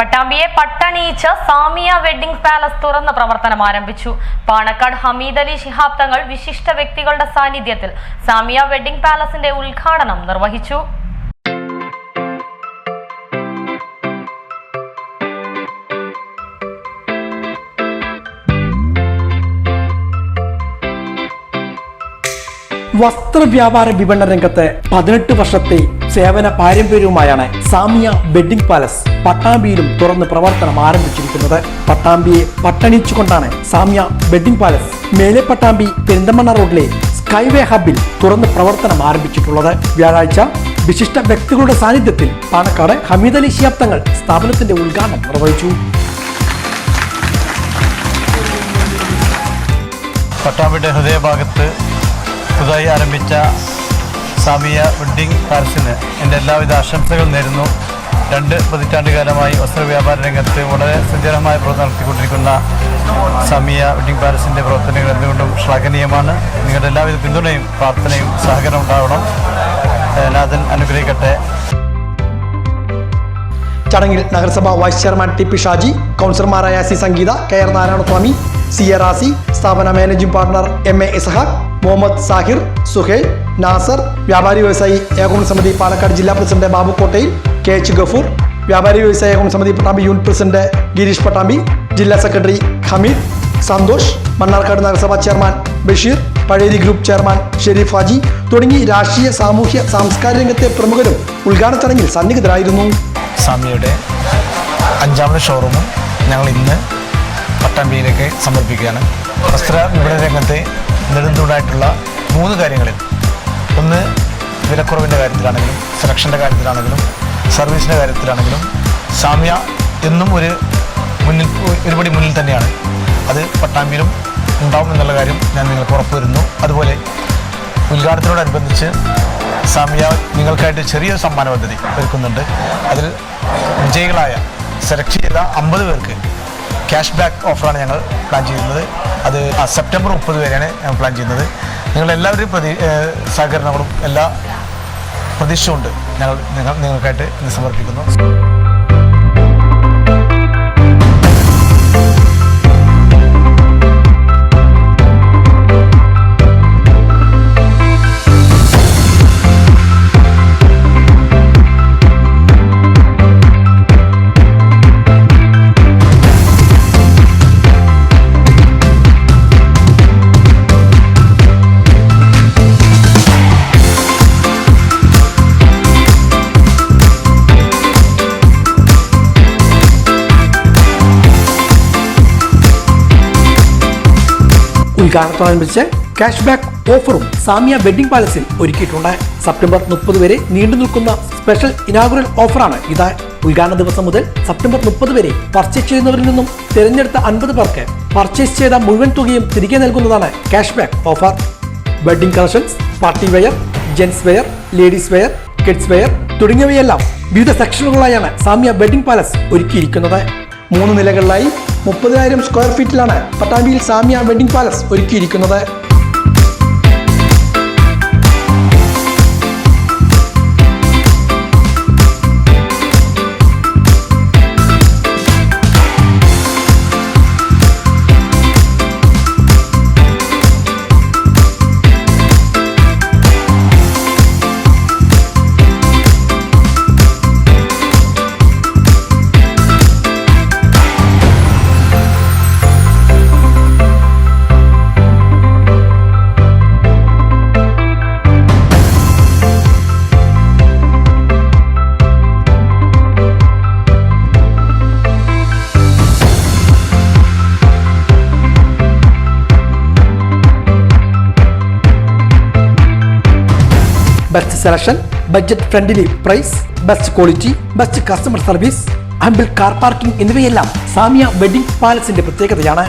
പട്ടാമ്പിയെ പട്ടണിയിച്ച് Samiya wedding palace തുറന്ന് പ്രവർത്തനം ആരംഭിച്ചു. പാണക്കാട് ഹമീദ് അലി ശിഹാബ് തങ്ങൾ വിശിഷ്ട വ്യക്തികളുടെ സാന്നിധ്യത്തിൽ സാമിയ വെഡിംഗ് പാലസിന്റെ ഉദ്ഘാടനം നിർവഹിച്ചു. വസ്ത്രവ്യാപാര വിപണന രംഗത്ത് പതിനെട്ട് വർഷത്തെ സേവന പാരമ്പര്യവുമായാണ് സാമിയ വെഡിംഗ് പാലസ് പട്ടാമ്പിയിലും തുറന്ന് പ്രവർത്തനം ആരംഭിച്ചിരിക്കുന്നത്. പട്ടാമ്പിയെ പട്ടണിച്ചുകൊണ്ടാണ് സാമിയ വെഡിംഗ് പാലസ് മേലെ പട്ടാമ്പി പെരിന്തമണ്ണ റോഡിലെ സ്കൈവേ ഹബിൽ തുറന്ന് പ്രവർത്തനം ആരംഭിച്ചിട്ടുള്ളത്. വ്യാഴാഴ്ച വിശിഷ്ട വ്യക്തികളുടെ സാന്നിധ്യത്തിൽ പാണക്കാട് ഹമീദ് അലി ശിയാബ്ദങ്ങൾ സ്ഥാപനത്തിന്റെ ഉദ്ഘാടനം നിർവഹിച്ചു. പട്ടാമ്പിയുടെ ഹൃദയഭാഗത്ത് പുതുതായി ആരംഭിച്ച സാമിയ വെഡ്ഡിംഗ് ഫാഷന് എന്റെ എല്ലാവിധ ആശംസകളും നേരുന്നു. രണ്ട് പതിറ്റാണ്ടുകാലമായി വസ്ത്രവ്യാപാര രംഗത്ത് വളരെ സുന്ദരമായ പ്രവർത്തനം നടത്തിക്കൊണ്ടിരിക്കുന്ന സമിയ വെഡിങ് പാലസിന്റെ പ്രവർത്തനങ്ങൾ എന്തുകൊണ്ടും ശ്ലാഘനീയമാണ്. നിങ്ങളുടെ എല്ലാവിധ പിന്തുണയും പ്രാർത്ഥനയും സഹകരണം ഉണ്ടാവണം. നാഥൻ അനുഗ്രഹിക്കട്ടെ. ചടങ്ങിൽ നഗരസഭാ vice chairman T P Shaji കൗൺസിലർമാരായ C Sangeetha K R Narayanaswamy C A Razi സ്ഥാപന managing partner M A Isahaq Muhammad Sahir Suhail Nasar വ്യാപാരി വ്യവസായി ഏകോപന സമിതി പാലക്കാട് ജില്ലാ പ്രസിഡന്റ് ബാബു കോട്ടയിൽ കെ എച്ച് ഗഫൂർ വ്യാപാരി വ്യവസായ ഏകോപന സമിതി പട്ടാമ്പി യൂണിറ്റ് പ്രസിഡന്റ് ഗിരീഷ് പട്ടാമ്പി ജില്ലാ സെക്രട്ടറി ഹമീദ് സന്തോഷ് മണ്ണാർക്കാട് നഗരസഭാ chairman Basheer Pazhayari group chairman Sharif Haji തുടങ്ങി രാഷ്ട്രീയ സാമൂഹ്യ സാംസ്കാരിക രംഗത്തെ പ്രമുഖരും ഉദ്ഘാടന ചടങ്ങിൽ സന്നിഹിതരായിരുന്നു. സാമിയുടെ അഞ്ചാമത് ഷോറൂമും ഞങ്ങൾ ഇന്ന് പട്ടാമ്പിയിലേക്ക് സമർപ്പിക്കുകയാണ്. വസ്ത്ര വിപണന രംഗത്തെ നെടുന്തൂടായിട്ടുള്ള മൂന്ന് കാര്യങ്ങളിൽ. ഒന്ന് വിലക്കുറവിന്റെ കാര്യത്തിലാണെങ്കിലും സെലക്ഷന്റെ കാര്യത്തിലാണെങ്കിലും സർവീസിന്റെ കാര്യത്തിലാണെങ്കിലും സാമ്യ എന്നും ഒരു മുന്നിൽ ഒരുപടി മുന്നിൽ തന്നെയാണ്. അത് പട്ടാമ്പിയിലും ഉണ്ടാവും എന്നുള്ള കാര്യം ഞാൻ നിങ്ങൾക്ക് ഉറപ്പ് വരുന്നു. അതുപോലെ ഉദ്ഘാടനത്തോടനുബന്ധിച്ച് സാമ്യ നിങ്ങൾക്കായിട്ട് ചെറിയൊരു സമ്മാന പദ്ധതി ഒരുക്കുന്നുണ്ട്. അതിൽ വിജയികളായ സെലക്ട് ചെയ്ത അമ്പത് പേർക്ക് ക്യാഷ് ബാക്ക് ഓഫറാണ് ഞങ്ങൾ പ്ലാൻ ചെയ്യുന്നത്. അത് സെപ്റ്റംബർ മുപ്പത് വരെയാണ് ഞങ്ങൾ പ്ലാൻ ചെയ്യുന്നത്. നിങ്ങളെല്ലാവരും പ്രതി സഹകരണങ്ങളും എല്ലാ പ്രതീക്ഷയുണ്ട് ഞങ്ങൾ നിങ്ങൾ നിങ്ങൾക്കായിട്ട് ഇന്ന് സമർപ്പിക്കുന്നു. ഉദ്ഘാടനത്തോടനുബന്ധിച്ച് ക്യാഷ് ബാക്ക് ഓഫറും സാമിയ വെഡിംഗ് പാലസിൽ ഒരുക്കിയിട്ടുണ്ട്. സെപ്റ്റംബർ മുപ്പത് വരെ നീണ്ടു നിൽക്കുന്ന സ്പെഷ്യൽ ഇനാഗുറൽ ഓഫറാണ് ഇത്. ഉദ്ഘാടന ദിവസം മുതൽ സെപ്റ്റംബർ മുപ്പത് വരെ പർച്ചേസ് ചെയ്യുന്നവരിൽ നിന്നും തിരഞ്ഞെടുത്ത അൻപത് പേർക്ക് പർച്ചേസ് ചെയ്ത മുഴുവൻ തുകയും തിരികെ നൽകുന്നതാണ് cash back offer wedding collections party wear gents wear ladies wear kids wear തുടങ്ങിയവയെല്ലാം വിവിധ സെക്ഷനുകളായാണ് സാമ്യ വെഡിംഗ് പാലസ് ഒരുക്കിയിരിക്കുന്നത്. മൂന്ന് നിലകളിലായി മുപ്പതിനായിരം സ്ക്വയർ ഫീറ്റിലാണ് പട്ടാമ്പിയിൽ സാമ്യ വെഡിംഗ് പാലസ് ഒരുക്കിയിരിക്കുന്നത്. Best selection budget friendly price best quality best customer service ample car parking എന്നിവയെല്ലാം സാമിയ വെഡിംഗ് പാലസിന്റെ പ്രത്യേകതയാണ്.